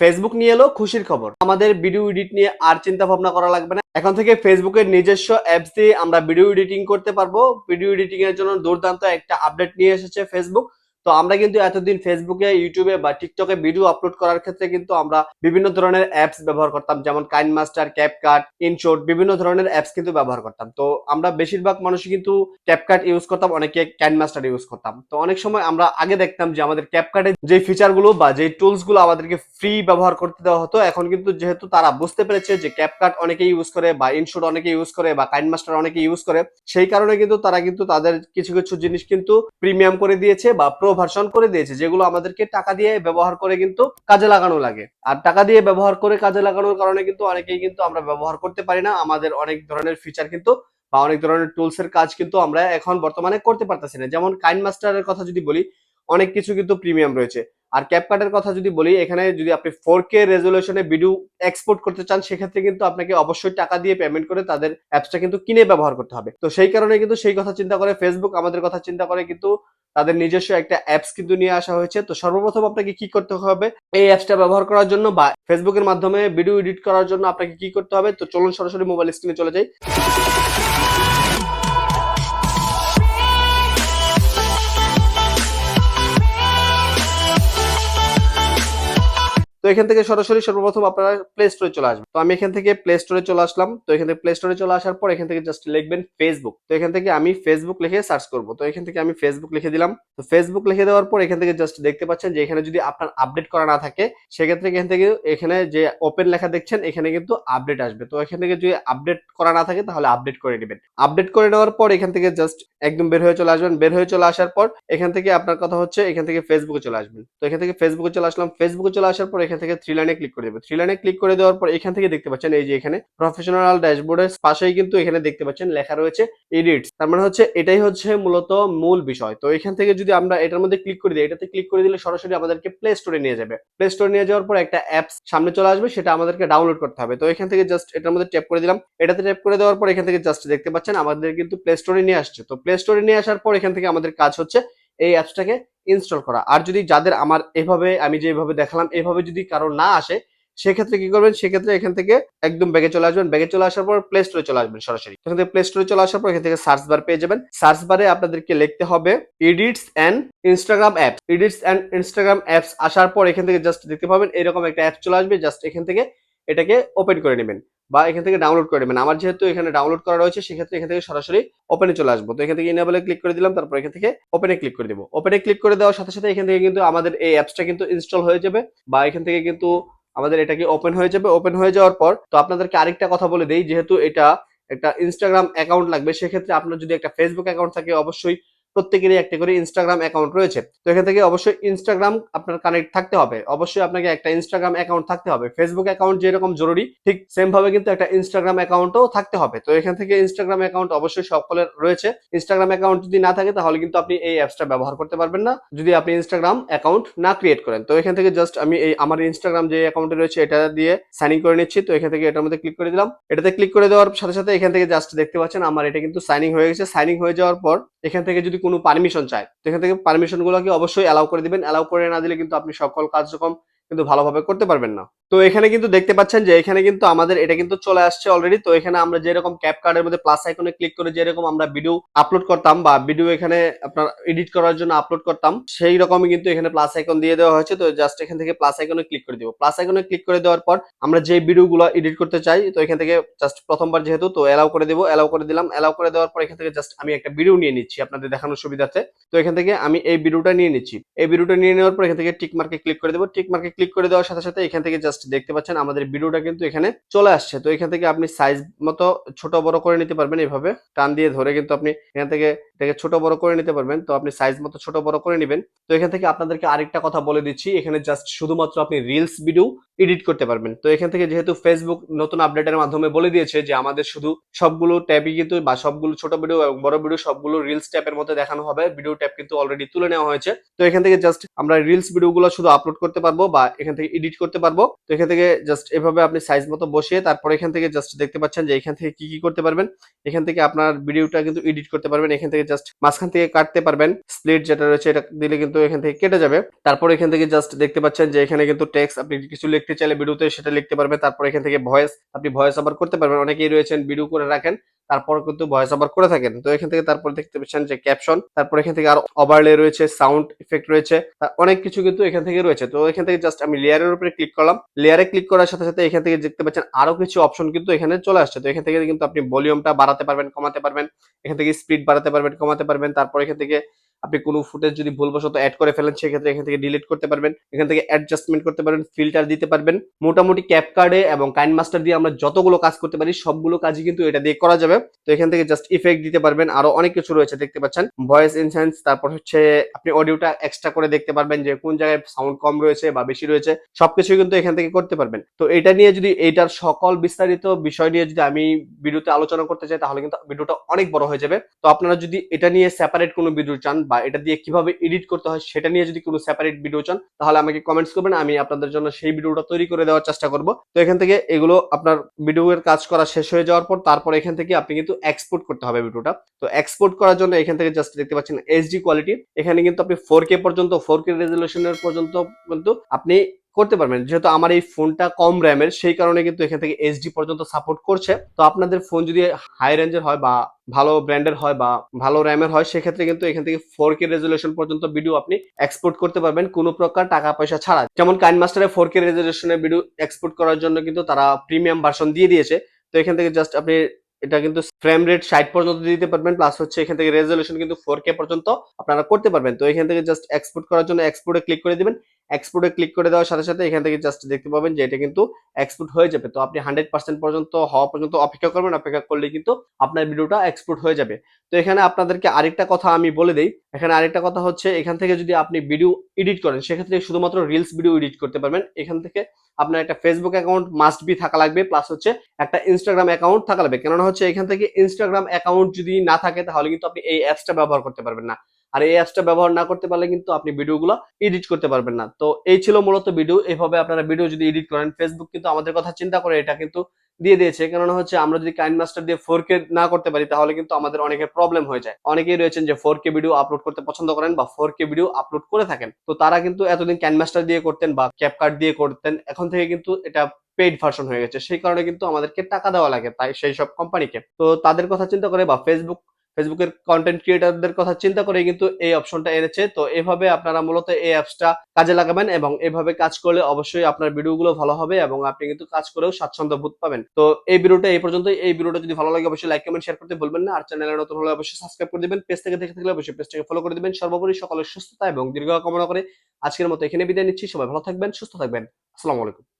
Facebook নিয়ে এলো খুশির খবর। আমাদের ভিডিও এডিট নিয়ে আর চিন্তা ভাবনা করা লাগবে না। এখন থেকে ফেসবুকের নিজস্ব অ্যাপস দিয়ে আমরা ভিডিও এডিটিং করতে পারব। ভিডিও এডিটিং এর জন্য দুর্দান্ত একটা আপডেট নিয়ে এসেছে ফেসবুক তো আমরা কিন্তু এতদিন ফেসবুকে ইউটিউবে বা টিকটকে ভিডিও আপলোড করার ক্ষেত্রে কিন্তু আমরা বিভিন্ন ধরনের অ্যাপস ব্যবহার করতাম, যেমন কাইন মাস্টার ক্যাপকাট ইনশোর্ট বিভিন্ন ধরনের অ্যাপস কিন্তু ব্যবহার করতাম। তো আমরা বেশিরভাগ মানুষই কিন্তু ক্যাপকাট ইউজ করতাম, অনেকে কাইন মাস্টার ইউজ করতাম। তো অনেক সময় আমরা আগে দেখতাম যে আমাদের ক্যাপকাটের যে ফিচারগুলো বা যে টুলসগুলো আমাদেরকে ফ্রি ব্যবহার করতে দেওয়া হতো, এখন কিন্তু যেহেতু তারা বুঝতে পেরেছে যে ক্যাপকাট অনেকে ইউজ করে বা ইনশোর্ট অনেকে ইউজ করে বা কাইন মাস্টার অনেকে ইউজ করে, সেই কারণে কিন্তু তারা কিন্তু তাদের কিছু কিছু জিনিস কিন্তু প্রিমিয়াম করে দিয়েছে বা প্রো ভার্সন করে দিয়েছে, যেগুলো আমাদেরকে টাকা দিয়ে ব্যবহার করে কিন্তু কাজে লাগানো লাগে। আর টাকা দিয়ে ব্যবহার করে কাজে লাগানোর কারণে কিন্তু অনেকেই কিন্তু আমরা ব্যবহার করতে পারি না। আমাদের অনেক ধরনের ফিচার কিন্তু বা অনেক ধরনের টুলস এর কাজ কিন্তু আমরা এখন বর্তমানে করতে পারতেছি না। যেমন কাইন মাস্টারের কথা যদি বলি, অনেক কিছু কিন্তু প্রিমিয়াম রয়েছে। আর ক্যাপকাটের কথা যদি বলি, এখানে যদি আপনি ফোর কে রেজলিউশনে ভিডিও এক্সপোর্ট করতে চান, সেক্ষেত্রে কিন্তু আপনাকে অবশ্যই টাকা দিয়ে পেমেন্ট করে তাদের অ্যাপসটা কিন্তু কিনে ব্যবহার করতে হবে। তো সেই কারণে কিন্তু সেই কথা চিন্তা করে ফেসবুক আমাদের কথা চিন্তা করে কিন্তু তাদের নিজস্ব একটা অ্যাপস কিন্তু নিয়ে আসা হয়েছে। তো সর্বপ্রথম আপনাকে কি করতে হবে? এই অ্যাপসটা ব্যবহার করার জন্য বা ফেসবুকের মাধ্যমে ভিডিও এডিট করার জন্য আপনাকে কি করতে হবে? তো চলুন সরাসরি মোবাইল স্ক্রিনে চলে যাই। তো এখান থেকে সরাসরি সর্বপ্রথম আপনারা প্লে স্টোরে চলে আসবেন তো আমি এখান থেকে প্লে স্টোরে চলে আসলাম তো এখান থেকে প্লে স্টোরে চলে আসার পর এখান থেকে জাস্ট লিখবেন ফেসবুক তো এখান থেকে আমি ফেসবুক লিখে সার্চ করব তো এখান থেকে আমি ফেসবুক লিখে দিলাম তো ফেসবুক লিখে দেওয়ার পর এখান থেকে জাস্ট দেখতে পাচ্ছেন যে এখানে যদি আপনার আপডেট করা না থাকে সেক্ষেত্রে এখান থেকে এখানে যে ওপেন লেখা দেখছেন এখানে কিন্তু আপডেট আসবে তো এখান থেকে যদি আপডেট করা না থাকে তাহলে আপডেট করে নেবেন আপডেট করে নেওয়ার পর এখান থেকে জাস্ট একদম বের হয়ে চলে আসবেন বের হয়ে চলে আসার পর এখান থেকে আপনার কথা হচ্ছে এখান থেকে ফেসবুকে চলে আসবেন তো এখান থেকে ফেসবুকে চলে আসলাম ফেসবুকে চলে আসার পর এখান থেকে থ্রি লাইনে ক্লিক করে দেবে। থ্রি লাইনে ক্লিক করে দেওয়ার পর এখান থেকে দেখতে পাচ্ছেন এই যে এখানে প্রফেশনাল ড্যাশবোর্ডের পাশেই কিন্তু এখানে দেখতে পাচ্ছেন লেখা রয়েছে এডিটস তার মানে হচ্ছে এটাই হচ্ছে মূলত মূল বিষয়। তো এখান থেকে যদি আমরা এটার মধ্যে ক্লিক করে দিই, এটাতে ক্লিক করে দিলে সরাসরি আমাদেরকে প্লে স্টোরে নিয়ে যাবে। প্লে স্টোরে নিয়ে যাওয়ার পর একটা অ্যাপস সামনে চলে আসবে, সেটা আমাদেরকে ডাউনলোড করতে হবে। তো এখান থেকে জাস্ট এটার মধ্যে ট্যাপ করে দিলাম। এটাতে ট্যাপ করে দেওয়ার পর এখান থেকে জাস্ট দেখতে পাচ্ছেন আমাদের কিন্তু প্লে স্টোরে নিয়ে আসছে। তো প্লে স্টোরে নিয়ে আসার পর এখান থেকে আমাদের কাজ হচ্ছে এই অ্যাপসটাকে ইনস্টল করা। আর যদি যাদের আমার এভাবে, আমি যে যেভাবে দেখালাম, এভাবে যদি কারও না আসে, সেক্ষেত্রে কি করবেন? সেক্ষেত্রে এখান থেকে একদম ব্যাগে চলে আসবেন। ব্যাগে চলে আসার পর প্লে স্টোরে চলে আসবেন সরাসরি। এখান থেকে প্লে স্টোরে চলে আসার পর এখান থেকে সার্চ বার পেয়ে যাবেন। সার্চ বারে আপনাদেরকে লিখতে হবে edits and Instagram apps edits and Instagram apps আসার পর এখান থেকে জাস্ট দেখতে পাবেন, এরকম একটা অ্যাপ চলে আসবে। জাস্ট এখান থেকে এটাকে ওপেন করে নেবেন। বা এখান থেকে ডাউনলোড করে নেবেন আমার যেহেতু এখানে ডাউনলোড করা রয়েছে, সেক্ষেত্রে এখান থেকে সরাসরি ওপেনে চলে আসব। তো এখান থেকে ইনেবলে ক্লিক করে দিলাম, তারপর এখান থেকে ওপেনে ক্লিক করে দিব। ওপেনে ক্লিক করে দেওয়ার সাথে সাথে এখান থেকে কিন্তু আমাদের এই অ্যাপসটা কিন্তু ইনস্টল হয়ে যাবে বা এখান থেকে কিন্তু আমাদের এটাকে ওপেন হয়ে যাবে। ওপেন হয়ে যাওয়ার পর তো আপনাদেরকে আরেকটা কথা বলে দিই, যেহেতু এটা একটা ইনস্টাগ্রাম অ্যাকাউন্ট লাগবে, সেক্ষেত্রে আপনার যদি একটা ফেসবুক অ্যাকাউন্ট থাকে, অবশ্যই প্রত্যেকেরই একটা করে ইনস্টাগ্রাম অ্যাকাউন্ট রয়েছে। তো এখান থেকে অবশ্যই ইনস্টাগ্রাম আপনার কানেক্ট থাকতে হবে। অবশ্যই আপনাকে একটা ইনস্টাগ্রাম অ্যাকাউন্ট থাকতে হবে। ফেসবুক অ্যাকাউন্ট যেরকম জরুরি, ঠিক সেম ভাবে কিন্তু একটা ইনস্টাগ্রাম অ্যাকাউন্টও থাকতে হবে। তো এখান থেকে ইনস্টাগ্রাম অ্যাকাউন্ট অবশ্যই সকলের রয়েছে। ইনস্টাগ্রাম অ্যাকাউন্ট যদি না থাকে, তাহলে কিন্তু আপনি এই অ্যাপসটা ব্যবহার করতে পারবেন না। যদি আপনি ইনস্টাগ্রাম অ্যাকাউন্ট না ক্রিয়েট করেন, তো এখান থেকে জাস্ট আমি এই আমার ইনস্টাগ্রাম যে অ্যাকাউন্টে রয়েছে, এটা দিয়ে সাইন ইন করে নিচ্ছি। তো এখান থেকে এটার মধ্যে ক্লিক করে দিলাম। এটাতে ক্লিক করে দেওয়ার সাথে সাথে এখান থেকে জাস্ট দেখতে পাচ্ছেন, আমার এটা কিন্তু সাইনিং হয়ে গেছে। সাইনিং হয়ে যাওয়ার পর এখান থেকে যদি কোনো পারমিশন চায়। তো এখান থেকে পারমিশন গুলোকে অবশ্যই অ্যালাউ করে দিবেন। অ্যালাউ করে না দিলে কিন্তু আপনি সকল কার্যক্রম কিন্তু ভালোভাবে করতে পারবেন না। তো এখানে কিন্তু দেখতে পাচ্ছেন যে এখানে কিন্তু আমাদের এটা কিন্তু চলে আসছে অলরেডি তো এখানে আমরা যেরকম ক্যাপ কার্ডের মধ্যে প্লাস আইকনে ক্লিক করে যেরকম আমরা ভিডিও আপলোড করতাম বা ভিডিও এখানে আপনার এডিট করার জন্য আপলোড করতাম, সেই রকমই কিন্তু এখানে প্লাস আইকন দিয়ে দেওয়া হয়েছে। তো জাস্ট এখান থেকে প্লাস আইকনে ক্লিক করে দিব। প্লাস আইকনে ক্লিক করে দেওয়ার পর আমরা যে ভিডিওগুলো এডিট করতে চাই, তো এখান থেকে জাস্ট প্রথমবার যেহেতু, তো অ্যালাউ করে দেবো। অ্যালাউ করে দিলাম। অ্যালাউ করে দেওয়ার পর এখান থেকে জাস্ট আমি একটা ভিডিও নিয়ে নিচ্ছি আপনাদের দেখানোর সুবিধার্থে। তো এখান থেকে আমি এই ভিডিওটা নিয়ে নিচ্ছি। এই ভিডিওটা নিয়ে নেওয়ার পর এখান থেকে টিক মার্কে ক্লিক করে দেবো। টিক মার্কে ক্লিক করে দেওয়ার সাথে সাথে এখান থেকে জাস্ট দেখতে পাচ্ছেন আমাদের ভিডিওটা কিন্তু এখানে চলে আসছে। তো এখান থেকে আপনি সাইজ মতো ছোট বড় করে নিতে পারবেন এভাবে। টান দিয়ে ধরে কিন্তু আপনি এখান থেকে এটাকে ছোট বড় করে নিতে পারবেন। তো আপনি সাইজ মতো ছোট বড় করে নেবেন। তো এখান থেকে আপনাদেরকে আরেকটা কথা বলে দিচ্ছি। এখানে জাস্ট শুধুমাত্র আপনি রিলস ভিডিও এডিট করতে পারবেন। তো এখান থেকে যেহেতু ফেসবুক নতুন আপডেটের মাধ্যমে বলে দিয়েছে যে আমাদের শুধু সবগুলো ট্যাবই কিন্তু বা সবগুলো ছোট ভিডিও এবং বড় ভিডিও সবগুলো রিলস ট্যাপের মধ্যে দেখানো হবে। ভিডিও ট্যাপ কিন্তু অলরেডি তুলে নেওয়া হয়েছে। তো এখান থেকে জাস্ট আমরা রিলস ভিডিওগুলো শুধু আপলোড করতে পারব বা এখান থেকে এডিট করতে পারব। তো এখান থেকে জাস্ট এভাবে আপনি সাইজ মতো বসিয়ে তারপর এখান থেকে জাস্ট দেখতে পাচ্ছেন যে এখান থেকে কি কি করতে পারবেন। এখান থেকে আপনার ভিডিওটা কিন্তু এডিট করতে পারবেন। এখান থেকে জাস্ট মাঝখান থেকে কাটতে পারবেন। স্প্লিট যেটা রয়েছে এটা দিলে কিন্তু এখান থেকে কেটে যাবে। তারপর এখান থেকে জাস্ট দেখতে পাচ্ছেন যে এখানে কিন্তু টেক্সট আপনি কিছু লিখতে চাইলে ভিডিওতে সেটা লিখতে পারবেন। তারপর এখান থেকে ভয়েস আপনি ভয়েস আবার করতে পারবেন। অনেকেই রয়েছেন ভিডিও করে রাখেন। তারপর কিন্তু ভয়েস ওভার করে থাকেন। তো এখান থেকে তারপর দেখতে পাচ্ছেন যে ক্যাপশন তারপর এখান থেকে আর ওভারলে রয়েছে সাউন্ড ইফেক্ট রয়েছে অনেক কিছু কিন্তু এখান থেকে রয়েছে। তো এখান থেকে জাস্ট আমি লেয়ারের উপরে ক্লিক করলাম। লেয়ারে ক্লিক করার সাথে সাথে এখান থেকে দেখতে পাচ্ছেন আরও কিছু অপশন কিন্তু এখানে চলে আসছে। তো এখান থেকে কিন্তু আপনি ভলিউমটা বাড়াতে পারবেন, কমাতে পারবেন। এখান থেকে স্পিড বাড়াতে পারবেন, কমাতে পারবেন। তারপর এখান থেকে আপনি কোনো ফুটেজ যদি ভুলবশত অ্যাড করে ফেলেন, সেক্ষেত্রে এখান থেকে ডিলিট করতে পারবেন। এখান থেকে অ্যাডজাস্টমেন্ট করতে পারবেন ফিল্টার দিতে পারবেন। মোটামুটি ক্যাপ কার্ডে এবং কাইন মাস্টার দিয়ে আমরা যতগুলো কাজ করতে পারি, সবগুলো কাজই কিন্তু এটা দিয়ে করা যাবে। তো এখান থেকে জাস্ট ইফেক্ট দিতে পারবেন। আরও অনেক কিছু রয়েছে, দেখতে পাচ্ছেন। ভয়েস ইনসেন্স তারপর হচ্ছে আপনি অডিওটা এক্সট্রা করে দেখতে পারবেন যে কোন জায়গায় সাউন্ড কম রয়েছে বা বেশি রয়েছে। সবকিছু কিন্তু এখান থেকে করতে পারবেন। তো এটা নিয়ে যদি এইটার সকল বিস্তারিত বিষয় নিয়ে যদি আমি ভিডিওতে আলোচনা করতে চাই, তাহলে কিন্তু ভিডিওটা অনেক বড় হয়ে যাবে। তো আপনারা যদি এটা নিয়ে সেপারেট কোনো ভিডিও চান বা এটা দিয়ে কীভাবে এডিট করতে হয় সেটা নিয়ে যদি কোনো সেপারেট ভিডিও চান, তাহলে আমাকে কমেন্টস করবেন, আমি আপনাদের জন্য সেই ভিডিওটা তৈরি করে দেওয়ার চেষ্টা করব। তো এখান থেকে এগুলো আপনার ভিডিওর কাজ করা শেষ হয়ে যাওয়ার পর তারপর এখান থেকে আপনি কিন্তু এক্সপোর্ট করতে হবে ভিডিওটা তো এক্সপোর্ট করার জন্য এখান থেকে জাস্ট দেখতে পাচ্ছেন এইচডি কোয়ালিটি এখানে কিন্তু আপনি ফোর কে পর্যন্ত ফোর কে রেজলিউশনের পর্যন্ত কিন্তু আপনি করতে পারবেন। যেহেতু আমার এই ফোনটা কম র্যামের সেই কারণে কিন্তু এখান থেকে এইচডি পর্যন্ত সাপোর্ট করছে। তো আপনাদের ফোন যদি হাই রেঞ্জের হয় বা ভালো ব্র্যান্ডের হয় বা ভালো র্যামের হয়, সেক্ষেত্রে কিন্তু এখান থেকে ফোর কে রেজলিউশন পর্যন্ত ভিডিও আপনি এক্সপোর্ট করতে পারবেন। কোনো প্রকার টাকা পয়সা ছাড়া। যেমন কাইন মাস্টারে ফোর কে রেজলিউশনের ভিডিও এক্সপোর্ট করার জন্য কিন্তু তারা প্রিমিয়াম ভার্সন দিয়ে দিয়েছে। তো এখান থেকে জাস্ট আপনি এটা কিন্তু ফ্রেম রেট ষাট পর্যন্ত দিতে পারবেন। প্লাস হচ্ছে এখান থেকে রেজলিউশন কিন্তু ফোর কে পর্যন্ত আপনারা করতে পারবেন। তো এখান থেকে জাস্ট এক্সপোর্ট করার জন্য এক্সপোর্টে ক্লিক করে দিবেন। এক্সপোর্টে ক্লিক করে দেওয়ার সাথে সাথে এখান থেকে জাস্ট দেখতে পাবেন যে এটা কিন্তু এক্সপোর্ট হয়ে যাবে। তো আপনি হান্ড্রেড পার্সেন্ট পর্যন্ত হওয়া পর্যন্ত অপেক্ষা করবেন, অপেক্ষা করলে কিন্তু আপনার ভিডিওটা এক্সপোর্ট হয়ে যাবে। তো এখানে আপনাদেরকে আরেকটা কথা আমি বলে দেই। এখানে আরেকটা কথা হচ্ছে, এখান থেকে যদি আপনি ভিডিও এডিট করেন, সেক্ষেত্রে শুধুমাত্র রিলস ভিডিও এডিট করতে পারবেন। এখান থেকে আপনার একটা ফেসবুক অ্যাকাউন্ট মাস্ট বি থাকা লাগবে প্লাস হচ্ছে একটা ইনস্টাগ্রাম অ্যাকাউন্ট থাকা লাগবে। কেননা হচ্ছে এখান থেকে ইনস্টাগ্রাম অ্যাকাউন্ট যদি না থাকে, তাহলে কিন্তু আপনি এই অ্যাপসটা ব্যবহার করতে পারবেন না। আর এই অ্যাপসটা ব্যবহার না করতে পারলে কিন্তু আপনি ভিডিওগুলো এডিট করতে পারবেন না। তো এই ছিল মূলত ভিডিও। এইভাবে আপনারা ভিডিও যদি এডিট করেন ফেসবুক কিন্তু আমাদের কথা চিন্তা করে এটা কিন্তু দিয়ে দিয়েছে। কেননা হচ্ছে আমরা যদি কাইন মাস্টার দিয়ে ফোর কে না করতে পারি, তাহলে কিন্তু আমাদের অনেকের প্রবলেম হয়ে যায়। অনেকেই রয়েছেন যে ফোর কে ভিডিও আপলোড করতে পছন্দ করেন বা ফোর কে ভিডিও আপলোড করে থাকেন। তো তারা কিন্তু এতদিন ক্যান মাস্টার দিয়ে করতেন বা ক্যাপকার্ট দিয়ে করতেন, এখন থেকে কিন্তু এটা পেইড ভার্সন হয়ে গেছে। সেই কারণে কিন্তু আমাদেরকে টাকা দেওয়া লাগে তাই সেই সব কোম্পানিকে তো তাদের কথা চিন্তা করে বা ফেসবুক ফেসবুকের কন্টেন্ট ক্রিয়েটারদের কথা চিন্তা করে কিন্তু এই অপশনটা এনেছে। তো এভাবে আপনারা মূলত এই অ্যাপসটা কাজে লাগাবেন এবং এভাবে কাজ করলে অবশ্যই আপনার ভিডিওগুলো ভালো হবে এবং আপনি কিন্তু কাজ করেও স্বাচ্ছন্দ্য বোধ পাবেন। তো এই ভিডিওটা এই পর্যন্ত এই ভিডিওটা যদি ভালো লাগে অবশ্যই লাইক কমেন্ট শেয়ার করতে ভুলবেন না। আর চ্যানেলে নতুন হলে অবশ্যই সাবস্ক্রাইব করে দিবেন। পেজ থেকে দেখে থাকলে অবশ্যই পেজটাকে ফলো করে দিবেন। সর্বোপরি সকলের সুস্থতা এবং দীর্ঘ কামনা করে আজকের মতো এখানে বিদায় নিচ্ছি। সবাই ভালো থাকবেন, সুস্থ থাকবেন। আসসালামু আলাইকুম।